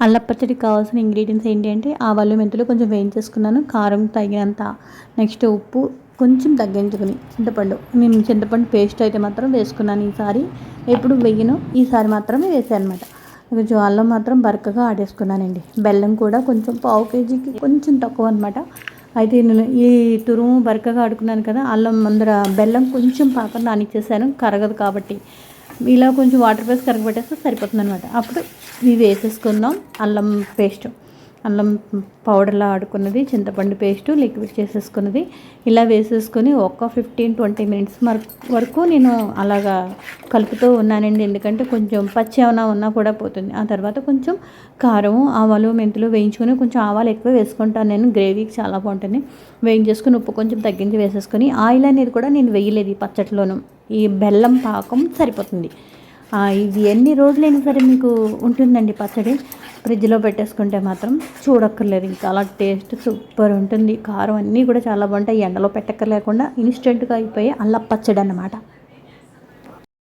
అల్లం కావాల్సిన ఇంగ్రీడియంట్స్ ఏంటి అంటే ఆవాలు మెంతులు కొంచెం వేయించేసుకున్నాను. కారం తగినంత. నెక్స్ట్ ఉప్పు కొంచెం తగ్గించుకుని చింతపండు. నేను చింతపండు పేస్ట్ అయితే మాత్రం వేసుకున్నాను ఈసారి. ఎప్పుడు వెయ్యను ఈసారి మాత్రమే వేసాను అనమాట కొంచెం అల్లం మాత్రం బరకగా ఆడేసుకున్నానండి. బెల్లం కూడా కొంచెం పావు కేజీకి కొంచెం తక్కువ అనమాట అయితే నేను ఈ తురుము బరకగా ఆడుకున్నాను కదా అల్లం ముందర బెల్లం కొంచెం పాకం నానిచ్చేసాను. కరగదు కాబట్టి. ఇలా కొంచెం వాటర్ వేసి కరగబెట్టేస్తే సరిపోతుంది అనమాట అప్పుడు ఇవి వేసేసుకుందాం. అల్లం పేస్ట్ అల్లం పౌడర్లా ఆడుకున్నది చింతపండు పేస్టు లిక్విడ్ చేసేసుకున్నది. ఇలా వేసేసుకొని ఒక ఫిఫ్టీన్ ట్వంటీ మినిట్స్ వరకు నేను అలాగా కలుపుతూ ఉన్నానండి. ఎందుకంటే కొంచెం పచ్చి ఏమైనా ఉన్నా కూడా పోతుంది. ఆ తర్వాత కొంచెం కారం ఆవాలు మెంతులు వేయించుకొని కొంచెం ఆవాలు ఎక్కువ వేసుకుంటాను నేను. గ్రేవీకి చాలా బాగుంటుంది. వేయించేసుకొని ఉప్పు కొంచెం తగ్గించి వేసేసుకొని ఆయిల్ అనేది కూడా నేను వేయలేదు ఈ ఈ బెల్లం పాకం సరిపోతుంది. ఇది ఎన్ని రోజులైనా సరే మీకు ఉంటుందండి పచ్చడి? ఫ్రిడ్జ్లో పెట్టేసుకుంటే మాత్రం చూడక్కర్లేదు. ఇంకా అలా టేస్ట్ సూపర్ ఉంటుంది. కారం అన్నీ కూడా చాలా బాగుంటాయి. ఎండలో పెట్టక్కర్లేకుండా ఇన్స్టెంట్గా అయిపోయి అల్ల పచ్చడి అన్నమాట